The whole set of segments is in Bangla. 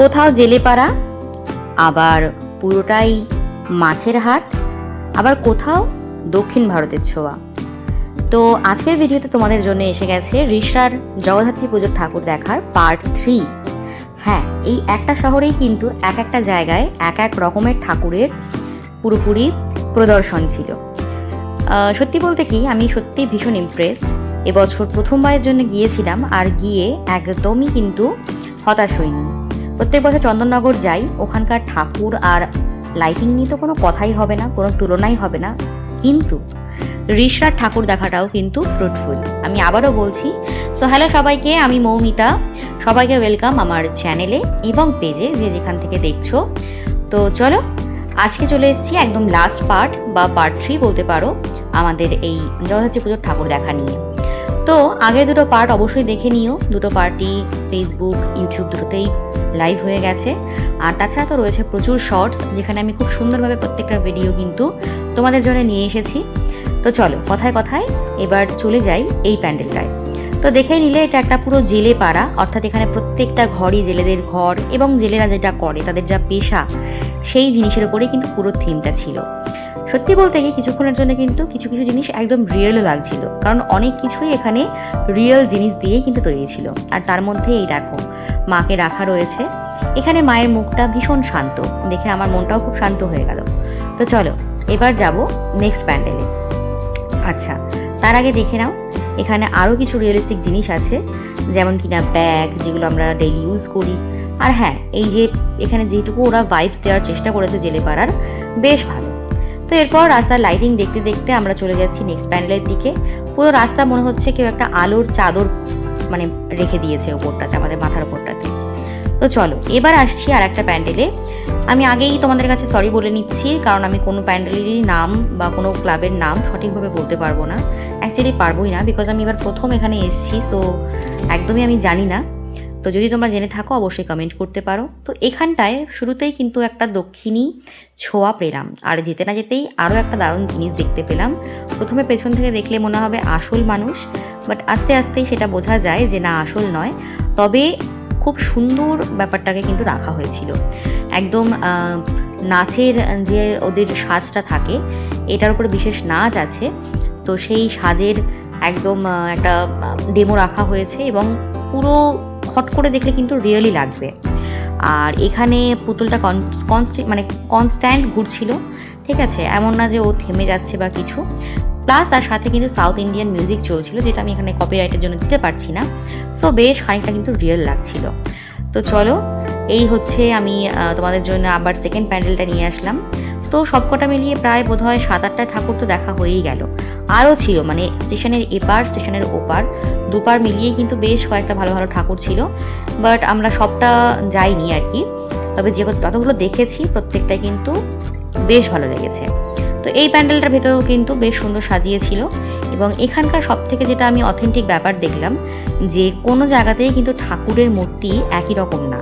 কোথাও জেলেপাড়া আবার পুরোটাই মাছের হাট? আবার কোথাও দক্ষিণ ভারতের ছোঁয়া? তো আজকের ভিডিওতে তোমাদের জন্য এসে গেছে রিষার জগদ্ধাত্রী পুজোর ঠাকুর দেখার পার্ট থ্রি হ্যাঁ এই একটা শহরেই কিন্তু এক একটা জায়গায় এক এক রকমের ঠাকুরের পুরোপুরি প্রদর্শন ছিল। সত্যি বলতে কি, আমি সত্যি ভীষণ ইমপ্রেসড এবছর প্রথমবারের জন্য গিয়েছিলাম আর গিয়ে একদমই কিন্তু হতাশ হইনি। প্রত্যেক বছর চন্দননগর যাই, ওখানকার ঠাকুর আর লাইটিং নিয়ে তো কোনো কথাই হবে না, কোনো তুলনাই হবে না। কিন্তু ঋষরার ঠাকুর দেখাটাও কিন্তু ফ্রুটফুল আমি আবারও বলছি সো হ্যালো সবাইকে, আমি মৌমিতা। সবাইকে ওয়েলকাম আমার চ্যানেলে এবং পেজে যে যেখান থেকে দেখছ। তো চলো, আজকে চলে এসেছি একদম লাস্ট পার্ট বা পার্ট থ্রি বলতে পারো, আমাদের এই জগদ্ধাত্রী পুজোর ঠাকুর দেখা নিয়ে। তো আগের দুটো পার্ট অবশ্যই দেখে নিও। দুটো পার্টই ফেসবুক ইউটিউব দুটোতেই লাইভ হয়ে গেছে। আর তাছাড়া তো রয়েছে প্রচুর শর্টস যেখানে আমি খুব সুন্দরভাবে প্রত্যেকটা ভিডিও কিন্তু তোমাদের জন্য নিয়ে এসেছি। তো চলো, কথায় কথায় এবার চলে যাই এই প্যান্ডেলটায়। তো দেখেই নিলে এটা একটা পুরো জেলে পাড়া, অর্থাৎ এখানে প্রত্যেকটা ঘরই জেলেদের ঘর এবং জেলেরা যেটা করে, তাদের যা পেশা, সেই জিনিসের উপরে কিন্তু পুরো থিমটা ছিল। সত্যি বলতে গিয়ে কিছুক্ষণের জন্য কিন্তু কিছু কিছু জিনিস একদম রিয়েলও লাগছিল। কারণ অনেক কিছুই এখানে রিয়েল জিনিস দিয়েই কিন্তু তৈরি ছিল। আর তার মধ্যে এই দেখো, মাকে রাখা রয়েছে। এখানে মায়ের মুখটা ভীষণ শান্ত। দেখে আমার মনটাও খুব শান্ত হয়ে গেল। তো চলো, এবার যাব নেক্সট প্যান্ডেলে আচ্ছা তার আগে দেখে নাও, এখানে আরও কিছু রিয়েলিস্টিক জিনিস আছে। যেমন কিনা ব্যাগ যেগুলো আমরা ডেইলি ইউজ করি। আর হ্যাঁ এই যে এখানে যেটুকু ওরা ভাইবস দেওয়ার চেষ্টা করেছে জেলে পাড়ার, বেশ ভালো। তো এরপর রাস্তার লাইটিং দেখতে দেখতে আমরা চলে যাচ্ছি নেক্সট প্যান্ডেলের দিকে। পুরো রাস্তা মনে হচ্ছে কেউ একটা আলোর চাদর মানে রেখে দিয়েছে ওপরটাতে, আমাদের মাথার ওপরটাতে। তো চলো, এবার আসছি আর একটা প্যান্ডেলে। আমি আগেই তোমাদের কাছে সরি বলে নিচ্ছি, কারণ আমি কোনো প্যান্ডেলেরই নাম বা কোনো ক্লাবের নাম সঠিকভাবে বলতে পারব না। অ্যাকচুয়ালি পারবোই না বিকজ আমি এবার প্রথম এখানে এসেছি সো একদমই আমি জানি না। তো যদি তোমরা জেনে থাকো, অবশ্যই কমেন্ট করতে পারো। তো এখানটায় শুরুতেই কিন্তু একটা দক্ষিণী ছোঁয়া পেলাম। আর যেতে না যেতেই আরও একটা দারুণ জিনিস দেখতে পেলাম। প্রথমে পেছন থেকে দেখলে মনে হবে আসল মানুষ বাট আস্তে আস্তেই সেটা বোঝা যায় যে না, আসল নয়। তবে খুব সুন্দর ব্যাপারটাকে কিন্তু রাখা হয়েছিল। একদম নাচের যে ওদের সাজটা থাকে, এটার উপরে বিশেষ নাচ আছে। তো সেই সাজের একদম একটা ডেমো রাখা হয়েছে এবং পুরো হট করে দেখলে কিন্তু রিয়েলি লাগবে। আর এখানে পুতুলটা কনস্ট্যান্ট মানে কনস্ট্যান্ট ঘুরছিল, ঠিক আছে? এমন না যে ও থেমে যাচ্ছে বা কিছু। প্লাস তার সাথে কিন্তু সাউথ ইন্ডিয়ান মিউজিক চলছিল, যেটা আমি এখানে কপিরাইটের জন্য দিতে পারছি না। সো বেশ খানিকটা কিন্তু রিয়েল লাগছিল। তো চলো, এই হচ্ছে আমি তোমাদের জন্য আবার সেকেন্ড প্যান্ডেলটা নিয়ে আসলাম। তো সবকটা মিলিয়ে প্রায় বোধ হয় সাত আটটা ঠাকুর তো দেখা হয়েই গেল। আরও ছিল মানে স্টেশনের এপার, স্টেশনের ওপার, দুপার মিলিয়েই কিন্তু বেশ কয়েকটা ভালো ভালো ঠাকুর ছিল। বাট আমরা সবটা যাইনি আর কি। তবে যে যতগুলো দেখেছি প্রত্যেকটাই কিন্তু বেশ ভালো লেগেছে। তো এই প্যান্ডেলটার ভেতরেও কিন্তু বেশ সুন্দর সাজিয়েছিল। এবং এখানকার সব থেকে যেটা আমি অথেন্টিক ব্যাপার দেখলাম, যে কোনো জায়গাতেই কিন্তু ঠাকুরের মূর্তি একই রকম না।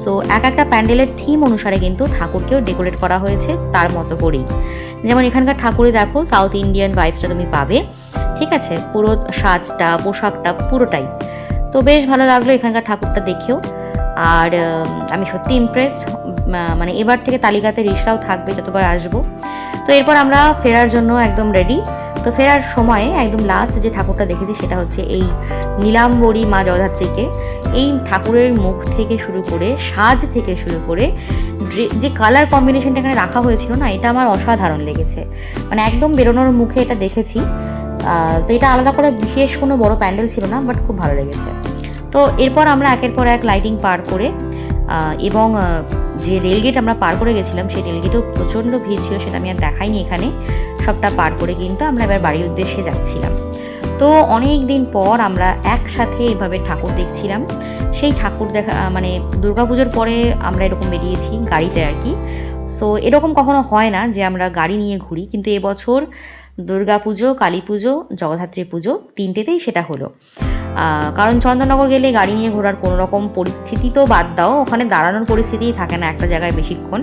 সো এক একটা প্যান্ডেলের থিম অনুসারে কিন্তু ঠাকুরকেও ডেকোরেট করা হয়েছে তার মতো করেই। যেমন এখানকার ঠাকুরে দেখো সাউথ ইন্ডিয়ান ভাইবসটা তুমি পাবে। ঠিক আছে? পুরো সাজটা, পোশাকটা পুরোটাই। তো বেশ ভালো লাগল এখানকার ঠাকুরটা দেখেও। আর আমি সত্যি ইমপ্রেসড মানে এবার থেকে তালিকাতে রিসরাও থাকবে যতবার আসব। তো এরপর আমরা ফেরার জন্য একদম রেডি তো ফেরার সময়ে একদম লাস্ট যে ঠাকুরটা দেখেছি সেটা হচ্ছে এই নীলাম্বরী মা জগদ্ধাত্রীকে এই ঠাকুরের মুখ থেকে শুরু করে সাজ থেকে শুরু করে যে কালার কম্বিনেশনটা এখানে রাখা হয়েছিল না, এটা আমার অসাধারণ লেগেছে। মানে একদম বেরোনোর মুখে এটা দেখেছি। তো এটা আলাদা করে বিশেষ কোনো বড় প্যান্ডেল ছিল না বাট খুব ভালো লেগেছে। তো এরপর আমরা একের পর এক লাইটিং পার করে এবং যে রেলগেট আমরা পার করে গেছিলাম, সেই রেলগেটেও প্রচণ্ড ভিড় ছিল, সেটা আমি আর দেখাইনি এখানে। সবটা পার করে কিন্তু আমরা এবার বাড়ির উদ্দেশ্যে যাচ্ছিলাম। তো অনেক দিন পর আমরা একসাথে এইভাবে ঠাকুর দেখছিলাম। সেই ঠাকুর দেখা মানে দুর্গাপুজোর পরে আমরা এরকম বেরিয়েছি গাড়িতে আর কি। সো এরকম কখনো হয় না যে আমরা গাড়ি নিয়ে ঘুরি, কিন্তু এবছর দুর্গাপুজো কালী পুজো জগদ্ধাত্রী পুজো তিনটেতেই সেটা হলো। কারণ চন্দননগর গেলে গাড়ি নিয়ে ঘোরার কোনো রকম পরিস্থিতি তো বাদ দাও। ওখানে দাঁড়ানোর পরিস্থিতিই থাকে না একটা জায়গায় বেশিক্ষণ।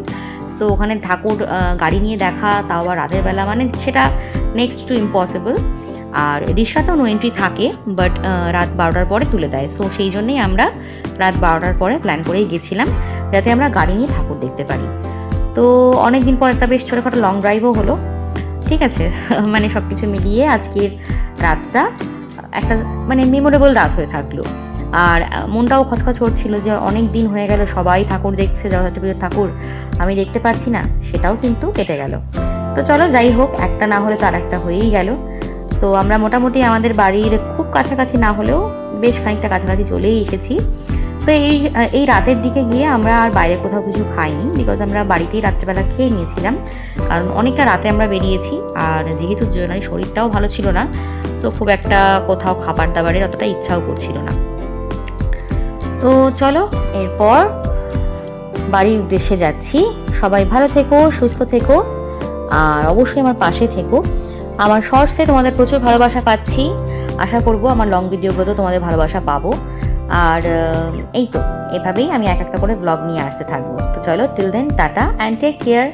সো ওখানে ঠাকুর গাড়ি নিয়ে দেখা, তাও আবার রাতের বেলা মানে সেটা নেক্সট টু ইম্পসিবল আর রিসরাতেও নো এন্ট্রি থাকে বাট রাত বারোটার পরে তুলে দেয়। সো সেই জন্যেই আমরা রাত বারোটার পরে প্ল্যান করেই গেছিলাম, যাতে আমরা গাড়ি নিয়ে ঠাকুর দেখতে পারি। তো অনেক দিন পর একটা বেশ ছোটোখাটো লং ড্রাইভও হলো। ঠিক আছে মানে সব কিছু মিলিয়ে আজকের রাতটা একটা মানে মেমোরেবল রাত হয়ে থাকল। আর মনটাও খচখচ হচ্ছিল যে অনেক দিন হয়ে গেল, সবাই ঠাকুর দেখছে যথাযথ পুজোর ঠাকুর, আমি দেখতে পাচ্ছি না, সেটাও কিন্তু কেটে গেল। তো চলো, যাই হোক, একটা না হলে তার একটা হয়েই গেল। তো আমরা মোটামুটি আমাদের বাড়ির খুব কাছাকাছি না হলেও বেশ খানিকটা কাছাকাছি চলেই এসেছি। তো এই এই রাতের দিকে গিয়ে আমরা আর বাইরে কোথাও কিছু খাইনি বিকজ আমরা বাড়িতেই রাত্রেবেলা খেয়ে নিয়েছিলাম। কারণ অনেকটা রাতে আমরা বেরিয়েছি আর যেহেতু দুজনের শরীরটাও ভালো ছিল না সো খুব একটা কোথাও খাবার দাবারের অতটা ইচ্ছাও করছিল না। তো চলো, এরপর বাড়ির উদ্দেশ্যে যাচ্ছি। সবাই ভালো থেকো, সুস্থ থেকো আর অবশ্যই আমার পাশে থেকো। আমার শর্টসে তোমাদের প্রচুর ভালোবাসা পাচ্ছি। আশা করব আমার লং ভিডিওগুলোতেও তোমাদের ভালোবাসা পাবো। আর এই তো, এভাবেই আমি এক একটা করে ব্লগ নিয়ে আসতে থাকব। তো চলো till then tata and take care